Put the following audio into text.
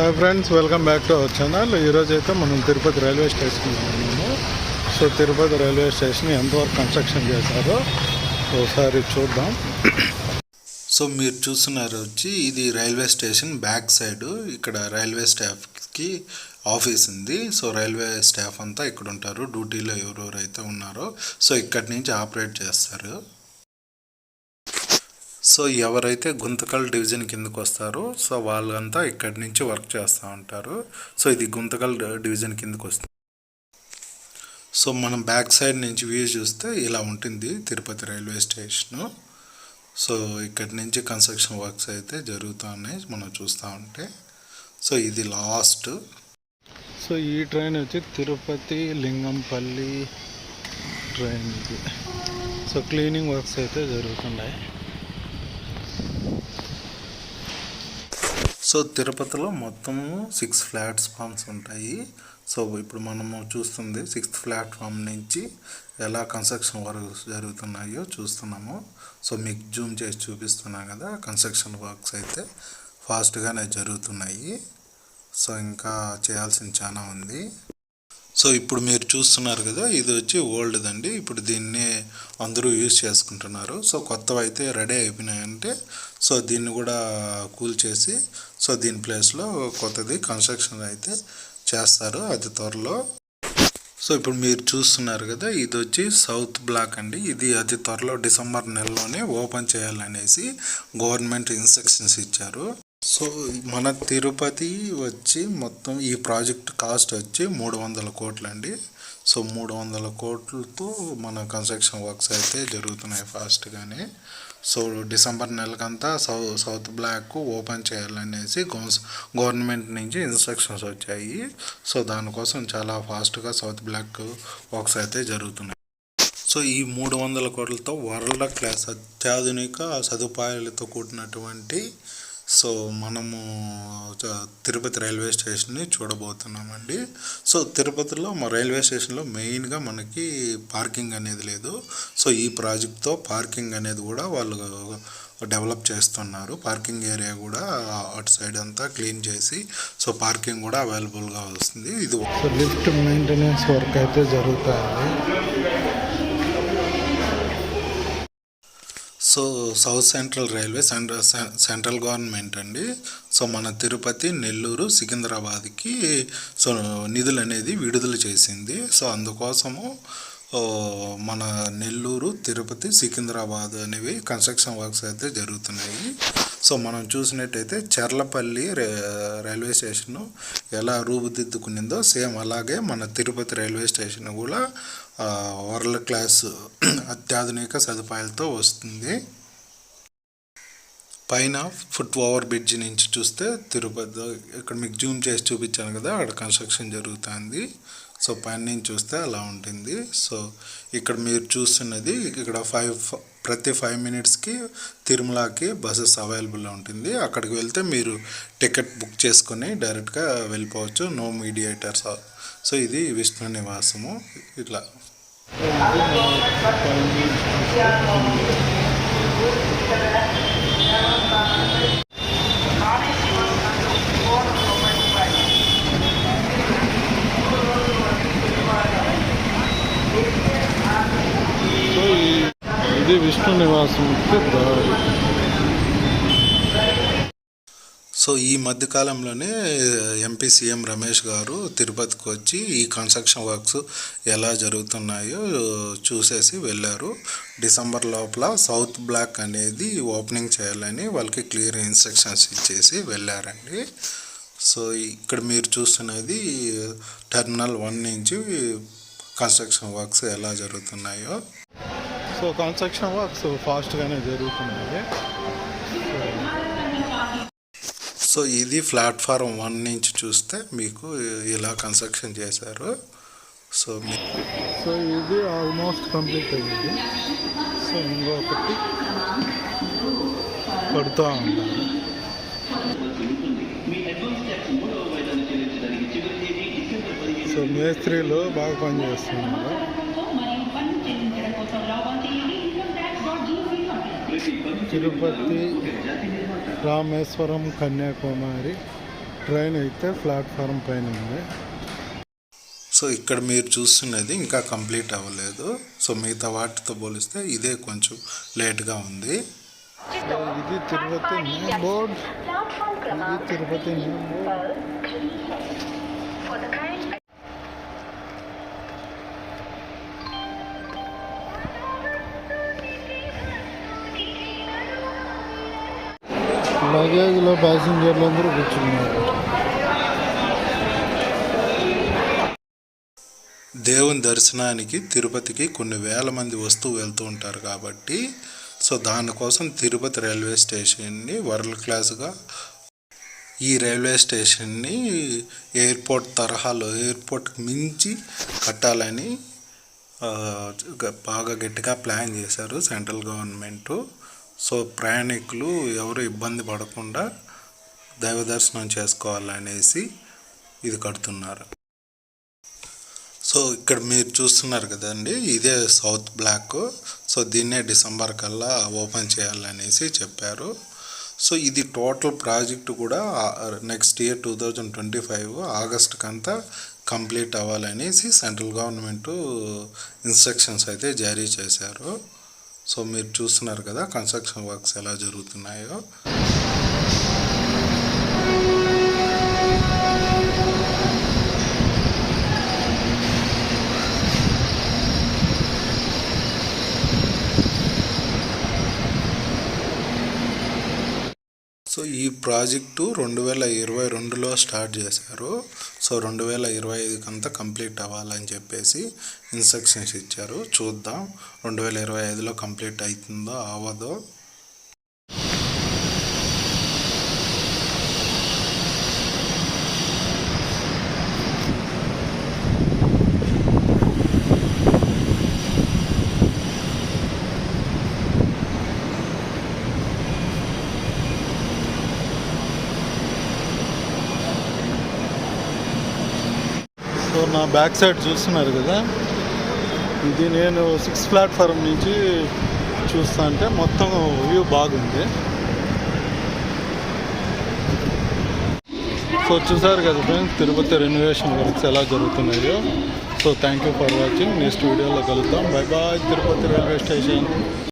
Hi friends welcome back to our channel ఈరోజు అయితే మనం తిరుపతి రైల్వే స్టేషన్ ఉన్నాము సో తిరుపతి రైల్వే స్టేషన్ ఎంతవరకు కన్స్ట్రక్షన్ చేశారో ఒకసారి చూద్దాం. సో మీరు చూస్తున్నారు వచ్చి ఇది రైల్వే స్టేషన్ బ్యాక్ సైడ్. ఇక్కడ రైల్వే స్టాఫ్కి ఆఫీస్ ఉంది. సో రైల్వే స్టాఫ్ అంతా ఇక్కడ ఉంటారు డ్యూటీలో ఎవరెవరైతే ఉన్నారో. సో ఇక్కడి నుంచి ఆపరేట్ చేస్తారు. సో ఎవరైతే గుంతకల్ డివిజన్ కిందకు వస్తారో సో వాళ్ళంతా ఇక్కడి నుంచి వర్క్ చేస్తూ ఉంటారు. సో ఇది గుంతకల్ డివిజన్ కిందకు వస్తుంది. సో మనం బ్యాక్ సైడ్ నుంచి వ్యూ చూస్తే ఇలా ఉంటుంది తిరుపతి రైల్వే స్టేషను. సో ఇక్కడి నుంచి కన్స్ట్రక్షన్ వర్క్స్ అయితే జరుగుతూ ఉన్నాయి మనం చూస్తూ ఉంటే. సో ఇది లాస్ట్. సో ఈ ట్రైన్ వచ్చి తిరుపతి లింగంపల్లి ట్రైన్ ఇది సో క్లీనింగ్ వర్క్స్ అయితే జరుగుతున్నాయి. సో తిరుపతిలో మొత్తము సిక్స్ ప్లాట్ఫామ్స్ ఉంటాయి. సో ఇప్పుడు మనము చూస్తుంది సిక్స్త్ ప్లాట్ఫామ్ నుంచి ఎలా కన్స్ట్రక్షన్ వర్క్స్ జరుగుతున్నాయో చూస్తున్నాము. సో మీకు జూమ్ చేసి చూపిస్తున్నాం కదా కన్స్ట్రక్షన్ వర్క్స్ అయితే ఫాస్ట్గానే జరుగుతున్నాయి. సో ఇంకా చేయాల్సింది చాలా ఉంది. సో ఇప్పుడు మీరు చూస్తున్నారు కదా ఇది వచ్చి ఓల్డ్ అండి ఇప్పుడు దీన్ని అందరూ యూజ్ చేసుకుంటున్నారు. సో కొత్తవి అయితే రెడీ అయిపోయినాయంటే సో దీన్ని కూడా కూల్ చేసి సో దీని ప్లేస్లో కొత్తది కన్స్ట్రక్షన్ అయితే చేస్తారు అతి త్వరలో. సో ఇప్పుడు మీరు చూస్తున్నారు కదా ఇది వచ్చి సౌత్ బ్లాక్ అండి. ఇది అతి త్వరలో డిసెంబర్ నెలలోనే ఓపెన్ చేయాలనేసి గవర్నమెంట్ ఇన్స్ట్రక్షన్స్ ఇచ్చారు. సో మన తిరుపతి వచ్చి మొత్తం ఈ ప్రాజెక్ట్ కాస్ట్ వచ్చి మూడు వందల కోట్లు అండి సో మూడు వందల కోట్లతో మన కన్స్ట్రక్షన్ వర్క్స్ అయితే జరుగుతున్నాయి ఫాస్ట్గానే సో డిసెంబర్ నెలకంతా సౌ సౌత్ బ్లాక్ ఓపెన్ చేయాలనేసి గవర్నమెంట్ నుంచి ఇన్స్ట్రక్షన్స్ వచ్చాయి. సో దానికోసం చాలా ఫాస్ట్గా సౌత్ బ్లాక్ వర్క్స్ అయితే జరుగుతున్నాయి. సో ఈ మూడు వందల కోట్లతో వరల్డ్ క్లాస్ అత్యాధునిక సదుపాయాలతో కూడినటువంటి సో మనము తిరుపతి రైల్వే స్టేషన్ని చూడబోతున్నామండి. సో తిరుపతిలో మా రైల్వే స్టేషన్లో మెయిన్గా మనకి పార్కింగ్ అనేది లేదు. సో ఈ ప్రాజెక్ట్తో పార్కింగ్ అనేది కూడా వాళ్ళు డెవలప్ చేస్తున్నారు. పార్కింగ్ ఏరియా కూడా అటు సైడ్ అంతా క్లీన్ చేసి సో పార్కింగ్ కూడా అవైలబుల్గా వస్తుంది. ఇది లిఫ్ట్ మెయింటెనెన్స్ వర్క్ అయితే జరుగుతుంది. So south central railway central central government అండి. సో మన తిరుపతి నెల్లూరు సికింద్రాబాద్కి సో నిధులు అనేది విడుదల చేసింది. సో అందుకోసము మన నెల్లూరు తిరుపతి సికింద్రాబాద్ అనేవి కన్స్ట్రక్షన్ వర్క్స్ అయితే జరుగుతున్నాయి. సో మనం చూసినట్టయితే చర్లపల్లి రైల్వే స్టేషన్ ఎలా రూపుదిద్దుకునిందో సేమ్ అలాగే మన తిరుపతి రైల్వే స్టేషన్ కూడా వరల్డ్ క్లాస్ అత్యాధునిక సదుపాయాలతో వస్తుంది. పైన ఫుట్ ఓవర్ బ్రిడ్జ్ నుంచి చూస్తే తిరుపతి ఇక్కడ మీకు జూమ్ చేసి చూపించాను కదా అక్కడ కన్స్ట్రక్షన్ జరుగుతుంది. సో పైన నుంచి చూస్తే అలా ఉంటుంది. సో ఇక్కడ మీరు చూస్తున్నది ఇక్కడ ఫైవ్ ప్రతి ఫైవ్ మినిట్స్కి తిరుమలకి బస్సెస్ అవైలబుల్ ఉంటుంది. అక్కడికి వెళ్తే మీరు టికెట్ బుక్ చేసుకొని డైరెక్ట్గా వెళ్ళిపోవచ్చు. No mediators. సో ఇది విష్ణు నివాసము. ఇట్లా సో ఈ- ఇది విష్ణు నివాసంకి దారి సో ఈ మధ్యకాలంలోనే ఎంపీ సీఎం రమేష్ గారు తిరుపతికి వచ్చి ఈ కన్స్ట్రక్షన్ వర్క్స్ ఎలా జరుగుతున్నాయో చూసేసి వెళ్ళారు. డిసెంబర్ లోపల సౌత్ బ్లాక్ అనేది ఓపెనింగ్ చేయాలని వాళ్ళకి క్లియర్ ఇన్స్ట్రక్షన్స్ ఇచ్చేసి వెళ్ళారండి. సో ఇక్కడ మీరు చూస్తున్నది టెర్మినల్ వన్ నుంచి కన్స్ట్రక్షన్ వర్క్స్ ఎలా జరుగుతున్నాయో. సో కన్స్ట్రక్షన్ వర్క్స్ ఫాస్ట్గానే జరుగుతున్నాయి. సో ఇది ప్లాట్ఫారం వన్ నుంచి చూస్తే మీకు ఇలా కన్స్ట్రక్షన్ చేశారు. సో సో ఇది ఆల్మోస్ట్ కంప్లీట్ అయ్యింది సో ఇంకొకటి పడుతూ ఉంటాను సో మేస్త్రీలు బాగా పనిచేస్తున్నారు తిరుపతి రామేశ్వరం కన్యాకుమారి ట్రైన్ అయితే ప్లాట్ఫారం పైన ఉంది. సో ఇక్కడ మీరు చూస్తున్నది ఇంకా కంప్లీట్ అవ్వలేదు. సో మిగతా వాటితో పోలిస్తే ఇదే కొంచెం లేట్గా ఉంది. ఇది తిరుపతి మెయిన్ బోర్డ్ ఇది తిరుపతి మెయిన్ బోర్డ్ లగేజ్లో ప్యాసింజర్లు అందరూ కూర్చున్నారు. దేవుని దర్శనానికి తిరుపతికి కొన్ని వేల మంది వస్తూ వెళ్తూ ఉంటారు కాబట్టి సో దానికోసం తిరుపతి రైల్వే స్టేషన్ని వరల్డ్ క్లాస్గా ఈ రైల్వే స్టేషన్ని ఎయిర్పోర్ట్ తరహాలో ఎయిర్పోర్ట్కి మించి కట్టాలని బాగా గట్టిగా ప్లాన్ చేశారు సెంట్రల్ గవర్నమెంటు. సో ప్రయాణికులు ఎవరు ఇబ్బంది పడకుండా దైవ దర్శనం చేసుకోవాలనేసి ఇది కడుతున్నారు. సో ఇక్కడ మీరు చూస్తున్నారు కదండి ఇదే సౌత్ బ్లాక్. సో దీన్నే డిసెంబర్ కల్లా ఓపెన్ చేయాలనేసి చెప్పారు. సో ఇది టోటల్ ప్రాజెక్ట్ కూడా next year two thousand twenty five ఆగస్ట్కి అంతా కంప్లీట్ అవ్వాలనేసి సెంట్రల్ గవర్నమెంట్ ఇన్స్ట్రక్షన్స్ అయితే జారీ చేశారు. సో మీరు చూస్తున్నారు కదా కన్స్ట్రక్షన్ వర్క్స్ ఎలా జరుగుతున్నాయో. సో ఈ ప్రాజెక్టు రెండు వేల ఇరవై రెండులో స్టార్ట్ చేశారు. సో రెండు వేల ఇరవై ఐదుకి అంతా కంప్లీట్ అవ్వాలని చెప్పేసి ఇన్స్ట్రక్షన్స్ ఇచ్చారు. చూద్దాం రెండు వేల ఇరవై ఐదులో కంప్లీట్ అవుతుందో అవ్వదో సో నా బ్యాక్ సైడ్ చూస్తున్నారు కదా. ఇది నేను సిక్స్ ప్లాట్ఫారం నుంచి చూస్తా అంటే మొత్తం వ్యూ బాగుంది. సో చూసారు కదా ఫ్రెండ్స్ తిరుపతి రెనోవేషన్ వర్క్స్ ఎలా జరుగుతున్నాయో. So thank you for watching next వీడియోలో కలుద్దాం. Bye bye Tirupati railway station.